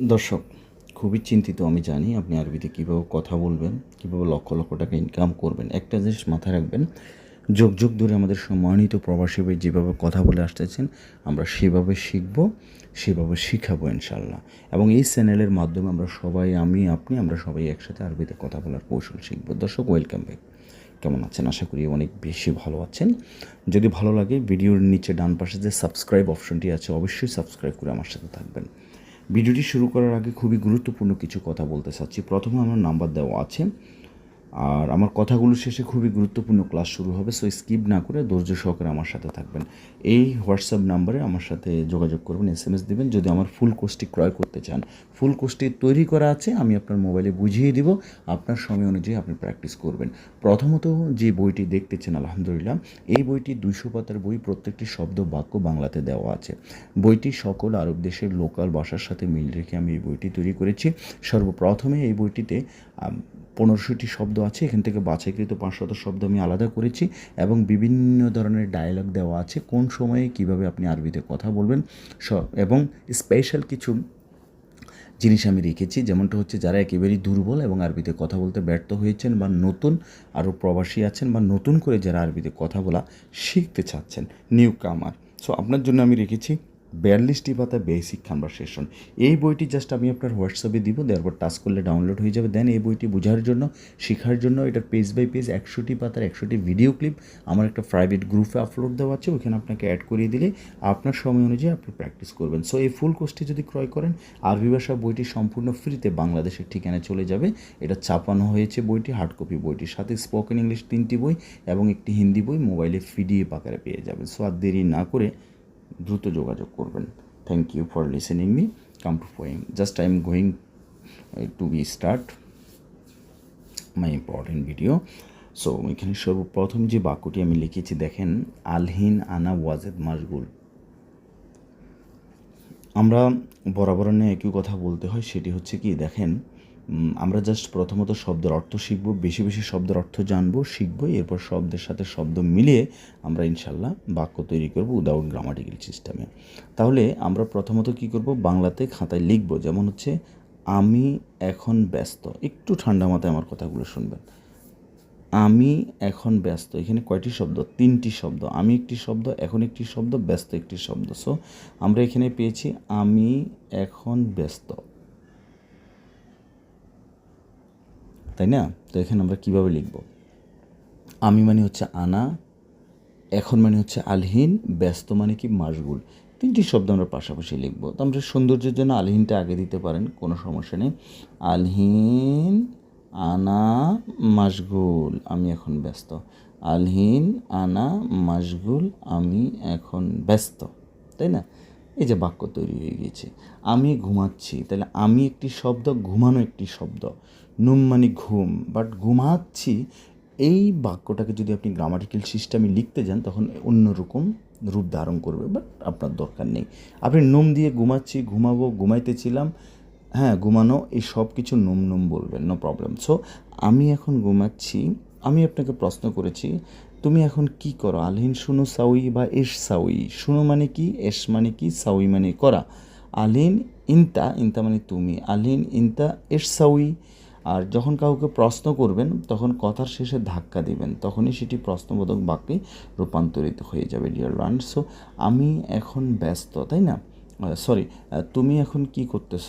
দর্শক, খুবই চিন্তিত আমি জানি আপনি আরবিতে কীভাবে কথা বলবেন, কীভাবে লক্ষ লক্ষ টাকা ইনকাম করবেন। একটা জিনিস মাথায় রাখবেন, যুগ যুগ ধরে আমাদের সম্মানিত প্রবাসী ভাই যেভাবে কথা বলে আসতেছেন, আমরা সেভাবে শিখব, সেভাবে শিখাবো ইনশাল্লাহ এবং এই চ্যানেলের মাধ্যমে আমরা সবাই, আমি, আপনি, আমরা সবাই একসাথে আরবিতে কথা বলার কৌশল শিখব। দর্শক ওয়েলকাম ব্যাক কেমন আছেন? আশা করি অনেক বেশি ভালো আছেন। যদি ভালো লাগে, ভিডিওর নিচে ডান পাশে যে সাবস্ক্রাইব অপশনটি আছে, অবশ্যই সাবস্ক্রাইব করে আমার সাথে থাকবেন। ভিডিওটি শুরু করার আগে খুবই গুরুত্বপূর্ণ কিছু কথা বলতে চাচ্ছি। প্রথমে আমার নাম্বার দেওয়া আছে। আর আমার কথাগুলো শেষে খুবই গুরুত্বপূর্ণ ক্লাস শুরু হবে সো স্কিপ না করে ধৈর্য সহকারে আমার সাথে থাকবেন। এই হোয়াটসঅ্যাপ নাম্বারে আমার সাথে যোগাযোগ করবেন এস এম এস দেবেন। যদি আমার ফুল কোর্সটি ক্রয় করতে চান ফুল কোর্সটি তৈরি করা আছে, আমি আপনার মোবাইলে বুঝিয়ে দিব, আপনার সময় অনুযায়ী আপনি প্র্যাকটিস করবেন। প্রথমত যে বইটি দেখতেছেন আলহামদুলিল্লাহ, এই বইটি দুইশো পাতার বই, প্রত্যেকটি শব্দ বাক্য বাংলাতে দেওয়া আছে। বইটি সকল আরব দেশের লোকাল ভাষার সাথে মিল রেখে আমি এই বইটি তৈরি করেছি। সর্বপ্রথমে এই বইটিতে পনেরোশোটি শব্দ আছে, এখান থেকে বাছাইকৃত পাঁচশত শব্দ আমি আলাদা করেছি এবং বিভিন্ন ধরনের ডায়লগ দেওয়া আছে, কোন সময়ে কীভাবে আপনি আরবিতে কথা বলবেন সব এবং স্পেশাল কিছু জিনিস আমি রেখেছি, যেমনটা হচ্ছে যারা একেবারেই দুর্বল এবং আরবিতে কথা বলতে ব্যর্থ হয়েছেন বা নতুন আরও প্রবাসী আছেন বা নতুন করে যারা আরবিতে কথা বলা শিখতে চাচ্ছেন নিউ কামার সো আপনার জন্য আমি রেখেছি বিয়াল্লিশটি পাতা বেসিক কনভারসেশন এই বইটি জাস্ট আমি আপনার হোয়াটসঅ্যাপে দিব, দেওয়ার পর টাচ করলে ডাউনলোড হয়ে যাবে। দেন এই বইটি বোঝার জন্য, শেখার জন্য এটার পেজ বাই পেজ একশোটি পাতার একশোটি ভিডিও ক্লিপ আমার একটা প্রাইভেট গ্রুপে আপলোড দেওয়া আছে ওইখানে আপনাকে অ্যাড করিয়ে দিলে আপনার সময় অনুযায়ী আপনি প্র্যাকটিস করবেন। সো এই ফুল কোর্সটি যদি ক্রয় করেন, আরবি ভাষা বইটি সম্পূর্ণ ফ্রিতে বাংলাদেশের ঠিকানায় চলে যাবে। এটা ছাপানো হয়েছে বইটি হার্ড কপি বইটির সাথে স্পোকেন ইংলিশ তিনটি বই এবং একটি হিন্দি বই মোবাইলে পিডিএফ আকারে পেয়ে যাবেন। সো আর দেরি না করে দ্রুত যোগাযোগ করবেন। Thank you for listening me come to poem just I am going to be start my important video so এখানে সর্বপ্রথম যে বাক্যটি আমি লিখেছি, দেখেন, আলহিন আনা ওয়াজেদ মাসগুল আমরা বরাবর নিয়ে একই কথা বলতে হয়, সেটি হচ্ছে কি, দেখেন আমরা জাস্ট প্রথমত শব্দের অর্থ শিখব, বেশি বেশি শব্দের অর্থ জানব, শিখব, এরপর শব্দের সাথে শব্দ মিলিয়ে আমরা ইনশাল্লাহ বাক্য তৈরি করব উইদাউট গ্রামাটিক্যাল সিস্টেমে তাহলে আমরা প্রথমত কি করব? বাংলাতে খাতায় লিখব, যেমন হচ্ছে, আমি এখন ব্যস্ত। একটু ঠান্ডা মাথায় আমার কথাগুলো শুনবেন। আমি এখন ব্যস্ত। এখানে কয়টি শব্দ? তিনটি শব্দ। আমি একটি শব্দ। এখন একটি শব্দ। ব্যস্ত একটি শব্দ। সো আমরা এখানে পেয়েছি, আমি এখন ব্যস্ত। তাই না? তো এখানে আমরা কীভাবে লিখব? আমি মানে হচ্ছে আনা, এখন মানে হচ্ছে আলহীন, ব্যস্ত মানে কি মাসগুল তিনটি শব্দ আমরা পাশাপাশি লিখব। তো আমরা সৌন্দর্যের জন্য আলহীনটা আগে দিতে পারেন, কোনো সমস্যা নেই। আলহীন, আনা মাসগুল আমি এখন ব্যস্ত। আলহীন, আনা মাসগুল আমি এখন ব্যস্ত। তাই না? এই যে বাক্য তৈরি হয়ে গিয়েছে। আমি ঘুমাচ্ছি, তাহলে আমি একটি শব্দ, ঘুমানো একটি শব্দ। নুম মানে ঘুম বাট ঘুমাচ্ছি। এই বাক্যটাকে যদি আপনি গ্রামাটিক্যাল সিস্টেমে লিখতে যান, তখন অন্যরকম রূপ ধারণ করবে বাট আপনার দরকার নেই। আপনি নুম দিয়ে ঘুমাচ্ছি, ঘুমাবো ঘুমাইতেছিলাম হ্যাঁ ঘুমানো, এই সব কিছু নুম নুম বলবেন নো প্রবলেম সো আমি এখন ঘুমাচ্ছি, আমি আপনাকে প্রশ্ন করেছি, তুমি এখন কি করো? আলহিন শুনো সাউই বা এস সাউই? শুনো মানে কি? এস মানে কি? সাউই মানে করা। আলিন ইনতা ইনতা মানে তুমি। আলিন ইনতা, এস সাউই। আর যখন কাউকে প্রশ্ন করবেন, তখন কথার শেষে ধাক্কা দিবেন, তখনই সেটি প্রশ্নবোধক বাক্যে রূপান্তরিত হয়ে যাবে ডিয়ার ওয়ান সো আমি এখন ব্যস্ত, তাই না? সরি তুমি এখন কি করতেছ?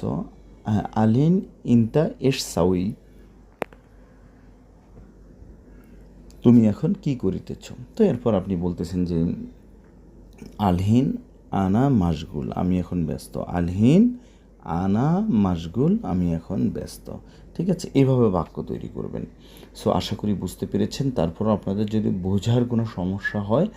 আলিন ইনতা এস সাউই তুমি এখন কি করিতেছ? তো এরপর আপনি বলতেছেন যে, আলহিন আনা মাসগুল আমি এখন ব্যস্ত। আলহিন আনা মাসগুল আমি এখন ব্যস্ত। ঠিক আছে? এভাবে বাক্য তৈরি করবেন। সো আশা করি বুঝতে পেরেছেন। তারপর আপনাদের যদি বোঝার কোনো সমস্যা হয়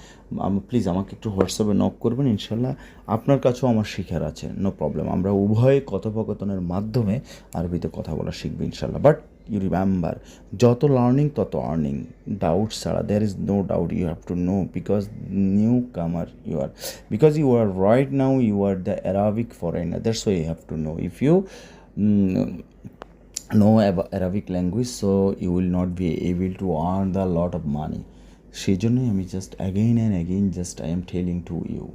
প্লিজ আমাকে একটু হোয়াটসঅ্যাপে নক করবেন। ইনশাল্লাহ আপনার কাছেও আমার শেখার আছে। নো প্রবলেম আমরা উভয়ে কথোপকথনের মাধ্যমে আরবিতে কথা বলা শিখব ইনশাল্লাহ বাট ইউ রিমেম্বার যত লার্নিং তত আর্নিং ডাউট ছাড়া there is no doubt you have to know because new comer you are because you are right now you are the Arabic foreigner that's why you have to know if you ab- Arabic language, so you will not be able to earn the lot of money. সেই জন্যই আমি just again and again just I am telling to you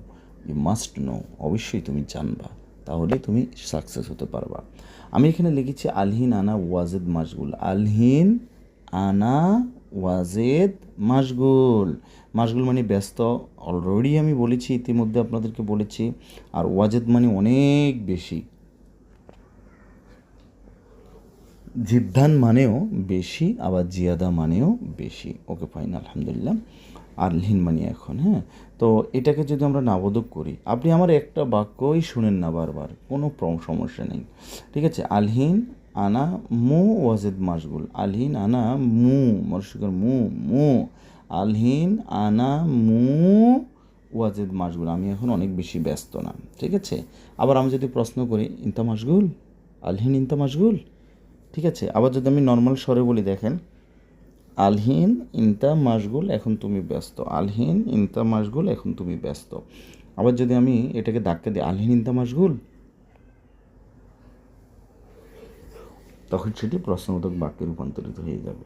you must know অবশ্যই তুমি জানবা। তাহলে তুমি success হতে পারবা। আমি এখানে লিখেছি, আলহিন আনা ওয়াজেদ মাসগুল আলহিন আনা ওয়াজেদ মাসগুল মাসগুল মানে ব্যস্ত। অলরেডি আমি বলেছি, ইতিমধ্যে আপনাদেরকে বলেছি, আর ওয়াজেদ মানে অনেক বেশি। জিদ্দান মানেও বেশি, আবার জিয়াদা মানেও বেশি। ওকে, ফাইন, আলহামদুলিল্লাহ। আলহিন মানে এখন হ্যাঁ? তো এটাকে যদি আমরা নাবোধক করি, আপনি আমার একটা বাক্যই শুনেন না বারবার, কোনো সমস্যা নেই। ঠিক আছে? আলহিন আনা মু ওয়াজেদ মাসগুল আলহিন আনা মু মরশিকর মু মু। আলহিন আনা মু ওয়াজেদ মাসগুল আমি এখন অনেক বেশি ব্যস্ত না। ঠিক আছে? আবার আমি যদি প্রশ্ন করি, ইনতা মাসগুল আলহিন ইনতা মাসগুল ঠিক আছে? আবার যদি আমি নর্মাল স্বরে বলি, দেখেন। আলহিন ইনতা মাসগুল এখন তুমি ব্যস্ত। আলহিন ইনতা মাসগুল এখন তুমি ব্যস্ত। আবার যদি আমি এটাকে ধাক্কা দিই, আলহিন ইনতা মাসগুল তখন সেটি প্রশ্নবোধক বাক্যে রূপান্তরিত হয়ে যাবে।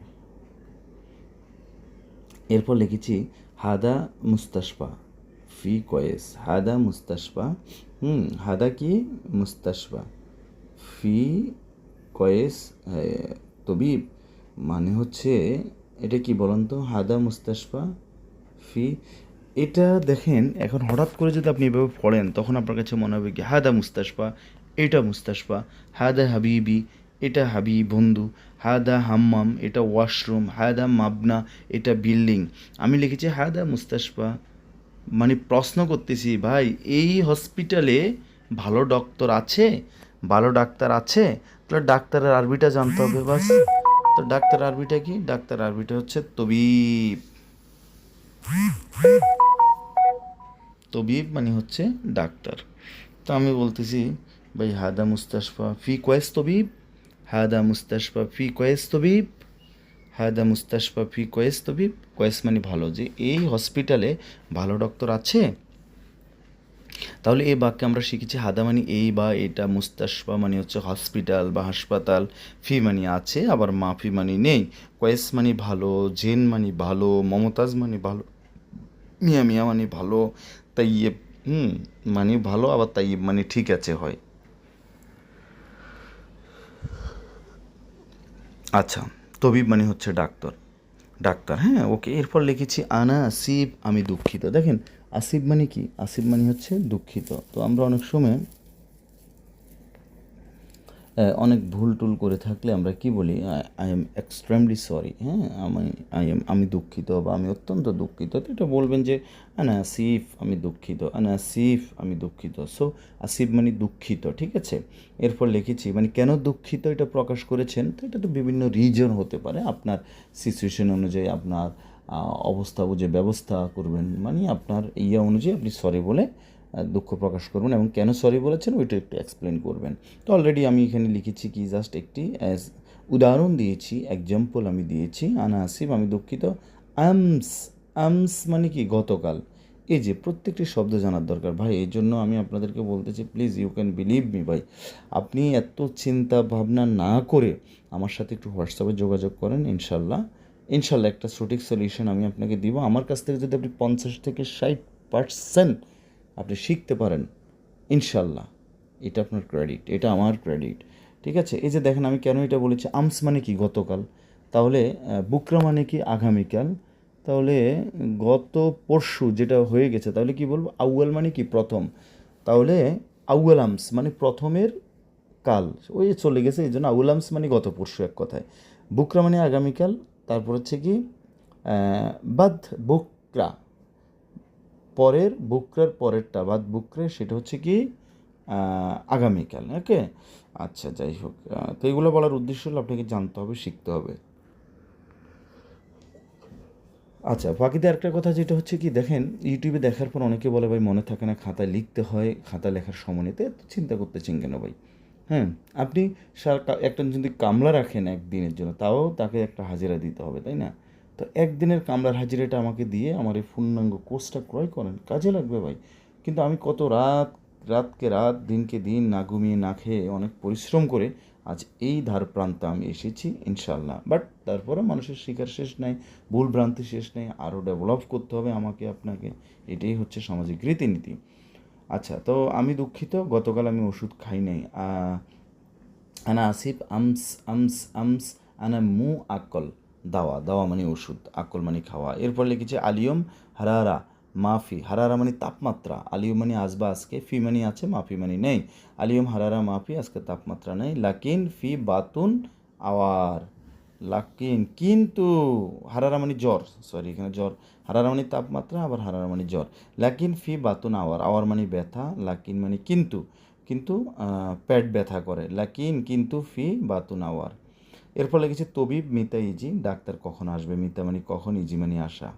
এরপর লিখেছি, হাদা মুস্তাশফা ফি কয়েস। হাদা মুস্তাশফা, হুম, হাদা কি? মুস্তাশফা ফি কয়েস তবিব মানে হচ্ছে এটা কি বলুন তো হাদা মুস্তাশফা ফি। এটা দেখেন, এখন হঠাৎ করে যদি আপনি এভাবে পড়েন, তখন আপনার কাছে মনে হবে কি, হাদা মুস্তাশফা, এটা মুস্তাশফা, হাদা হাবিবি, এটা হাবি বন্ধু, হাদা হাম্মাম, এটা ওয়াশরুম, হাদা মাবনা, এটা বিল্ডিং। আমি লিখেছি হাদা মুস্তাশফা। মানে প্রশ্ন করতেছি, ভাই, এই হসপিটালে ভালো ডক্টর আছে? ভালো ডাক্তার আছে? তাহলে ডাক্তারের আরবিটা জানতে হবে, বাস। তো ডাক্তার আরবিটা কি? ডাক্তার আরবিটা হচ্ছে তবিব। তবিব মানে হচ্ছে ডাক্তার। তো আমি বলতেছি, ভাই, হাদা মুস্তাশফা ফি কয়েস তবিব? হাদা মুস্তাশফা ফি কয়েস তবিব? হায়দা মুস্তাশফা ফি কয়েস তবিব? কয়েস মানে ভালো, যে এই হসপিটালে ভালো ডক্টর আছে তাহলে এই বাক্যে আমরা শিখেছি হাদা মানে এই বা এটা, মুস্তাশফা মানে হচ্ছে হসপিটাল বা হাসপাতাল, ফি মানে আছে, আবার মাফি মানে নেই, কয়েস মানে ভালো, জেন মানে ভালো, মমতাজ মানে ভালো, মিয়া মিয়া মানে ভালো, তাইয়েব, হুম মানে ভালো, আবার তাইয়েব মানে ঠিক আছে হয়। আচ্ছা তবিব মানে হচ্ছে ডাক্তার। ডাক্তার হ্যাঁ ওকে, এরপর লিখেছি, আনা আসিফ আমি দুঃখিত। দেখেন আসিফ মানে কি? আসিফ মানে হচ্ছে দুঃখিত। তো আমরা অনেক সময় অনেক ভুল টুল করে থাকলে আমরা কি বলি? আই এম এক্সট্রিমলি সরি হ্যাঁ? আমি আই এম আমি দুঃখিত বা আমি অত্যন্ত দুঃখিত। তো এটা বলবেন যে, আনা আসিফ, আমি দুঃখিত। আনা আসিফ, আমি দুঃখিত। সো আসিফ মানে দুঃখিত, ঠিক আছে? এরপর লিখেছি মানে কেন দুঃখিত এটা প্রকাশ করেছেন? তো এটা তো বিভিন্ন রিজন হতে পারে। আপনার সিচুয়েশন অনুযায়ী, আপনার অবস্থা বুঝে ব্যবস্থা করবেন মানে আপনার ইয়ে অনুযায়ী আপনি সরি বলে দুঃখ প্রকাশ করবেন এবং কেন সরি বলেছেন ওইটা একটু এক্সপ্লেন করবেন। তো অলরেডি আমি এখানে লিখেছি কি জাস্ট একটি অ্যাজ উদাহরণ দিয়েছি এক্সাম্পল আমি দিয়েছি আনা আসিফ আমি দুঃখিত আমস আমস মানে কি, গতকাল। এই যে প্রত্যেকটি শব্দ জানার দরকার। ভাই, এই জন্য আমি আপনাদেরকে বলতেছি please you can believe me ভাই। আপনি এত চিন্তা ভাবনা না করে আমার সাথে একটু হোয়াটসঅ্যাপে যোগাযোগ করেন ইনশাল্লাহ ইনশাল্লাহ একটা সঠিক সলিউশন আমি আপনাকে দিব। আমার কাছ থেকে যদি আপনি পঞ্চাশ থেকে ষাট পার্সেন্ট আপনি শিখতে পারেন, ইনশাল্লাহ। এটা আপনার ক্রেডিট এটা আমার ক্রেডিট ঠিক আছে? এই যে দেখেন, আমি কেন এটা বলেছি? আমস মানে কি গতকাল? তাহলে বুকরা মানে কি আগামীকাল? তাহলে, গত পরশু যেটা হয়ে গেছে, তাহলে কি বলব? আউয়াল মানে কি প্রথম? তাহলে, আউয়াল আমস মানে প্রথমের কাল। ওই চলে গেছে, এই জন্য আউয়াল আমস মানে গত পরশু এক কথায়। বুকরা মানে আগামীকাল তারপর হচ্ছে কি বাদ বুকরা। পরের, বুকরার পরেরটা, বাদ বুকরে, সেটা হচ্ছে কি আগামীকাল, ওকে? আচ্ছা যাই হোক তো এগুলো বলার উদ্দেশ্য হলো আপনাকে জানতে হবে, শিখতে হবে। আচ্ছা বাকিতে একটা কথা যেটা হচ্ছে কি, দেখেন, ইউটিউবে দেখার পর অনেকে বলে, ভাই, মনে থাকে না, খাতায় লিখতে হয়, খাতা লেখার সময় নিতে চিন্তা করতেছেন কেন, ভাই? হ্যাঁ আপনি একটা যদি কামলা রাখেন একদিনের জন্য, তাও তাকে একটা হাজিরা দিতে হবে, তাই না? তো একদিনের কামলার হাজিরাটা আমাকে দিয়ে আমার এই পূর্ণাঙ্গ কোর্সটা ক্রয় করেন, কাজে লাগবে ভাই। কিন্তু আমি কত রাত, রাতকে রাত, দিনকে দিন না ঘুমিয়ে, না খেয়ে অনেক পরিশ্রম করে আজ এই ধার প্রান্তে আমি এসেছি ইনশাল্লাহ বাট তারপরে মানুষের শিকার শেষ নাই, ভুল ভ্রান্তি শেষ নেই, আরও ডেভেলপ করতে হবে আমাকে, আপনাকে। এটাই হচ্ছে সামাজিক রীতিনীতি। আচ্ছা তো আমি দুঃখিত, গতকাল আমি ওষুধ খাই নাই। আনা আসিফ, আমস আমস আমস, আনা মু, আকল, দাওয়া। দাওয়া মানে ওষুধ, আকল মানে খাওয়া। এরপর লিখেছে, আলিয়ম, হারারা, মাফি। হারারা মানে তাপমাত্রা। আলিয়ম মানে আসবা, আজকে ফি মানে আছে, মাফি মানে নেই। আলিয়ম, হারারা, মাফি, আজকে তাপমাত্রা নেই। লাকিন ফি বাতুন আওয়ার। লাকিন। কিন্তু হারারামানি জ্বর সরি এখানে জ্বর। হারারা মানে তাপমাত্রা, আবার হারারা মানে জ্বর। লাকিন ফি বাতুন আওয়ার আওয়ার মানে ব্যথা, লাকিন মানে কিন্তু কিন্তু পেট ব্যথা করে। লাকিন কিন্তু ফি বাতুন আওয়ার। এর ফলে গেছে তবিব, মিতা, ইজি, ডাক্তার কখন আসবে, মিতা মানে কখন, ইজি মানে আসা।